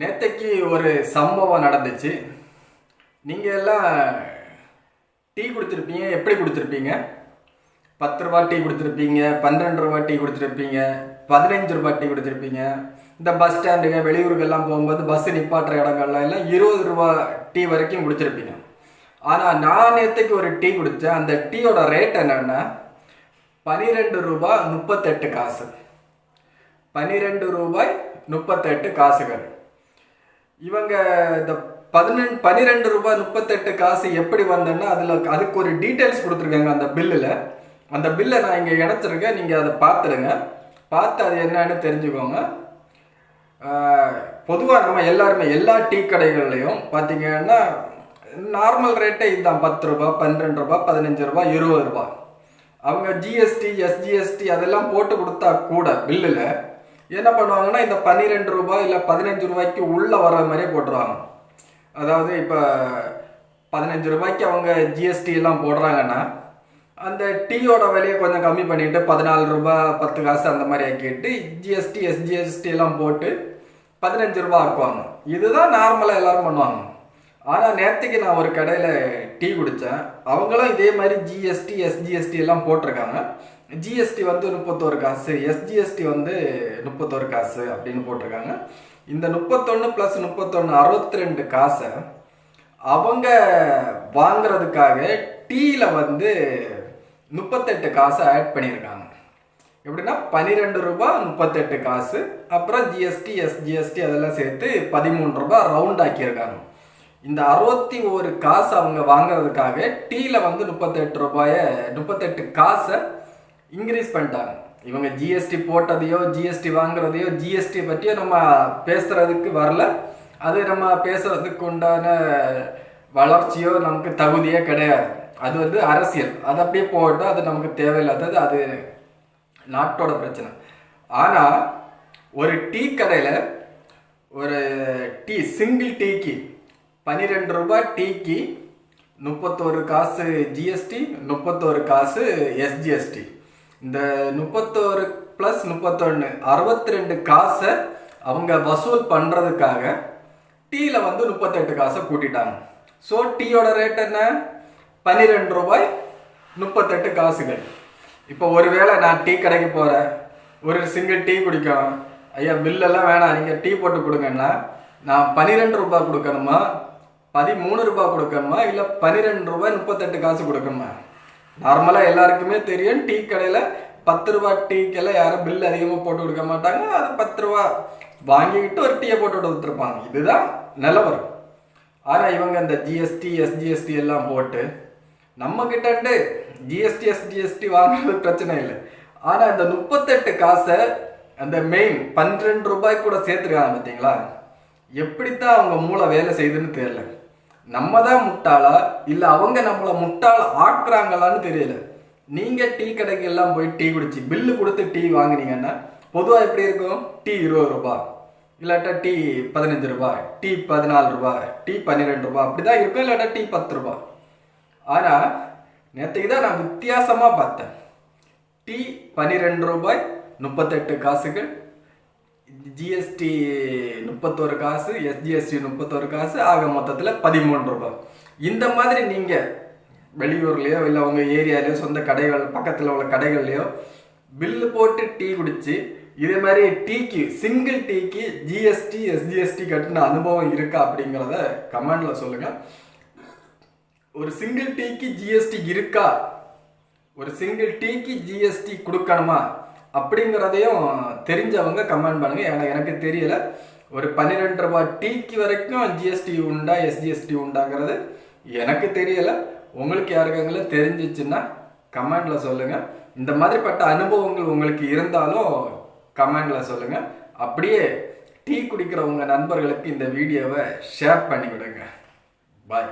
நேத்தைக்கு ஒரு சம்பவம் நடந்துச்சு. நீங்கள் எல்லாம் டீ கொடுத்துருப்பீங்க எப்படி கொடுத்துருப்பீங்க? பத்து ரூபா டீ கொடுத்துருப்பீங்க பன்னெண்டு ரூபா டீ கொடுத்துருப்பீங்க பதினஞ்சு ரூபா டீ கொடுத்துருப்பீங்க. இந்த பஸ் ஸ்டாண்டுங்க வெளியூருக்கெல்லாம் போகும்போது பஸ் நிப்பாட்டுற இடங்கள்லாம் எல்லாம் இருபது ரூபா டீ வரைக்கும் கொடுத்துருப்பீங்க. ஆனால் நான் நேற்றுக்கு ஒரு டீ குடித்தேன். அந்த டீயோட ரேட் என்னென்னா பனிரெண்டு ரூபாய் முப்பத்தெட்டு காசு. பனிரெண்டு ரூபாய் முப்பத்தெட்டு காசுகள். இவங்க இந்த பதினெண்டு பன்னிரெண்டு ரூபாய் முப்பத்தெட்டு காசு எப்படி வந்தேன்னா அதில் அதுக்கு ஒரு டீட்டெயில்ஸ் கொடுத்துருக்காங்க அந்த பில்லில் அந்த பில்லை நான் இங்கே இணைச்சிருக்கேன் நீங்கள் அதை பார்த்துடுங்க. பார்த்து அது என்னன்னு தெரிஞ்சுக்கோங்க. பொதுவாக நம்ம எல்லாருமே எல்லா டீ கடைகள்லையும் பார்த்தீங்கன்னா நார்மல் ரேட்டே இதுதான். பத்து ரூபா பன்னிரெண்டு ரூபா பதினஞ்சு ரூபா இருபது ரூபா அவங்க ஜிஎஸ்டி எஸ்ஜிஎஸ்டி அதெல்லாம் போட்டு கொடுத்தா கூட பில்லில் என்ன பண்ணுவாங்கன்னா இந்த பன்னிரெண்டு ரூபாய் இல்லை பதினஞ்சு ரூபாய்க்கு உள்ளே வர மாதிரியே போட்டுருவாங்க. அதாவது இப்போ பதினஞ்சு ரூபாய்க்கு அவங்க ஜிஎஸ்டி எல்லாம் போடுறாங்கன்னா அந்த டீயோட விலையை கொஞ்சம் கம்மி பண்ணிட்டு பதினாலு ரூபாய் பத்து காசு அந்த மாதிரி ஆக்கிட்டு ஜிஎஸ்டி எஸ்ஜிஎஸ்டி எல்லாம் போட்டு பதினஞ்சு ரூபாய் ஆக்குவாங்க. இதுதான் நார்மலாக எல்லாரும் பண்ணுவாங்க. ஆனால் நேற்றுக்கு நான் ஒரு கடையில் டீ குடித்தேன் அவங்களும் இதே மாதிரி ஜிஎஸ்டி எஸ்ஜிஎஸ்டி எல்லாம் போட்டிருக்காங்க. ஜிஎஸ்டி வந்து முப்பத்தோரு காசு எஸ்ஜிஎஸ்டி வந்து முப்பத்தோரு காசு அப்படின்னு போட்டிருக்காங்க. இந்த முப்பத்தொன்று ப்ளஸ் முப்பத்தொன்று அறுபத்தி ரெண்டு காசை அவங்க வாங்கிறதுக்காக டீயில் வந்து முப்பத்தெட்டு காசை ஆட் பண்ணியிருக்காங்க. எப்படின்னா பன்னிரெண்டு ரூபாய் முப்பத்தெட்டு காசு அப்புறம் ஜிஎஸ்டி எஸ்ஜிஎஸ்டி அதெல்லாம் சேர்த்து பதிமூணு ரூபாய் ரவுண்ட் ஆக்கியிருக்காங்க. இந்த அறுபத்தி ஒரு காசு அவங்க வாங்குறதுக்காக டீயில் வந்து முப்பத்தெட்டு ரூபாயை முப்பத்தெட்டு காசை இன்க்ரீஸ் பண்ணிட்டாங்க. இவங்க ஜிஎஸ்டி போட்டதையோ ஜிஎஸ்டி வாங்குறதையோ ஜிஎஸ்டி பற்றியோ நம்ம பேசுறதுக்கு வரல. அது நம்ம பேசுறதுக்கு உண்டான வளர்ச்சியோ நமக்கு தகுதியே கிடையாது. அது வந்து அரசியல். அது அப்படியே போட்டோம் அது நமக்கு தேவையில்லாதது. அது நாட்டோட பிரச்சனை. ஆனால் ஒரு டீ கடையில் ஒரு டீ சிங்கிள் டீக்கு பன்னிரெண்டு ரூபாய் டீக்கு முப்பத்தோரு காசு ஜிஎஸ்டி முப்பத்தோரு காசு எஸ்ஜிஎஸ்டி இந்த முப்பத்தோரு ப்ளஸ் முப்பத்தொன்று அறுபத்தி ரெண்டு காசை அவங்க வசூல் பண்ணுறதுக்காக டீயில் வந்து முப்பத்தெட்டு காசை கூட்டிட்டாங்க. ஸோ டீயோட ரேட் என்ன? பன்னிரெண்டு ரூபாய் முப்பத்தெட்டு காசுகள். இப்போ ஒருவேளை நான் டீ கடைக்கு போகிறேன் ஒரு சிங்கிள் டீ குடிக்கணும் ஐயா பில்லெல்லாம் வேணாம். நீங்கள் டீ போட்டு கொடுங்கன்னா நான் பன்னிரெண்டு ரூபாய் கொடுக்கணுமா? பதிமூணு ரூபாய் கொடுக்கணுமா? இல்லை பன்னிரெண்டு ரூபாய் முப்பத்தெட்டு காசு கொடுக்கணுமா? நார்மலாக எல்லாருக்குமே தெரியும். டீ கடையில் பத்து ரூபா டீக்கெல்லாம் யாரும் பில் அதிகமாக போட்டு கொடுக்க மாட்டாங்க. அது பத்து ரூபா வாங்கிக்கிட்டு ஒரு டீயை போட்டு கொடுத்துருப்பாங்க. இதுதான் நிலவரம். ஆனால் இவங்க இந்த ஜிஎஸ்டி எஸ்ஜிஎஸ்டி எல்லாம் போட்டு நம்ம கிட்டண்டு ஜிஎஸ்டி எஸ்ஜிஎஸ்டி வாங்குறது பிரச்சனை இல்லை. ஆனால் இந்த முப்பத்தெட்டு காசை அந்த மெயின் பன்னிரெண்டு ரூபாய் கூட சேர்த்துருக்காங்க பார்த்தீங்களா? எப்படித்தான் அவங்க மூளை வேலை செய்யுதுன்னு தெரியல. நம்ம தான் முட்டாளா? இல்லை அவங்க நம்மளை முட்டாள் ஆக்குறாங்களான்னு தெரியல. நீங்கள் டீ கடைக்கு எல்லாம் போய் டீ குடிச்சு பில்லு கொடுத்து டீ வாங்குனீங்கன்னா பொதுவாக எப்படி இருக்கும்? டீ இருபது ரூபாய். இல்லாட்டா டீ பதினஞ்சு ரூபாய் டீ பதினாலு ரூபாய் டீ பன்னிரெண்டு ரூபாய். அப்படி தான் இருக்கும் இல்லாட்டா டீ பத்து ரூபாய். ஆனால் நேற்றுக்கு தான் நான் வித்தியாசமாக பார்த்தேன். டீ பன்னிரெண்டு ரூபாய் முப்பத்தெட்டு காசுகள் ஜிஎஸ்டி முப்பத்தோரு காசு எஸ்ஜிஎஸ்டி முப்பத்தோரு காசு ஆக மொத்தத்தில் பதிமூணு ரூபாய். இந்த மாதிரி நீங்கள் வெளியூர்லேயோ இல்லை உங்கள் ஏரியாலேயோ சொந்த கடைகள் பக்கத்தில் உள்ள கடைகள்லையோ பில்லு போட்டு டீ குடிச்சு இதே மாதிரி டீக்கு சிங்கிள் டீக்கு ஜிஎஸ்டி எஸ்ஜிஎஸ்டி கட்டின அனுபவம் இருக்கா அப்படிங்கிறத கமெண்டில் சொல்லுங்கள் ஒரு சிங்கிள் டீக்கு ஜிஎஸ்டி இருக்கா? ஒரு சிங்கிள் டீக்கு ஜிஎஸ்டி கொடுக்கணுமா? அப்படிங்கிறதையும் தெரிஞ்சவங்க கமெண்ட் பண்ணுங்க. ஏன்னா எனக்கு தெரியல. ஒரு பன்னிரெண்டு ரூபாய் டீக்கு வரைக்கும் ஜிஎஸ்டி உண்டா எஸ்ஜிஎஸ்டி உண்டாங்கிறது எனக்கு தெரியல. உங்களுக்கு யாருக்காங்கள தெரிஞ்சிச்சுன்னா கமெண்ட்ல சொல்லுங்க. இந்த மாதிரிப்பட்ட அனுபவங்கள் உங்களுக்கு இருந்தாலும் கமெண்ட்ல சொல்லுங்க. அப்படியே டீ குடிக்கிற உங்க நண்பர்களுக்கு இந்த வீடியோவை ஷேர் பண்ணி விடுங்க பாய்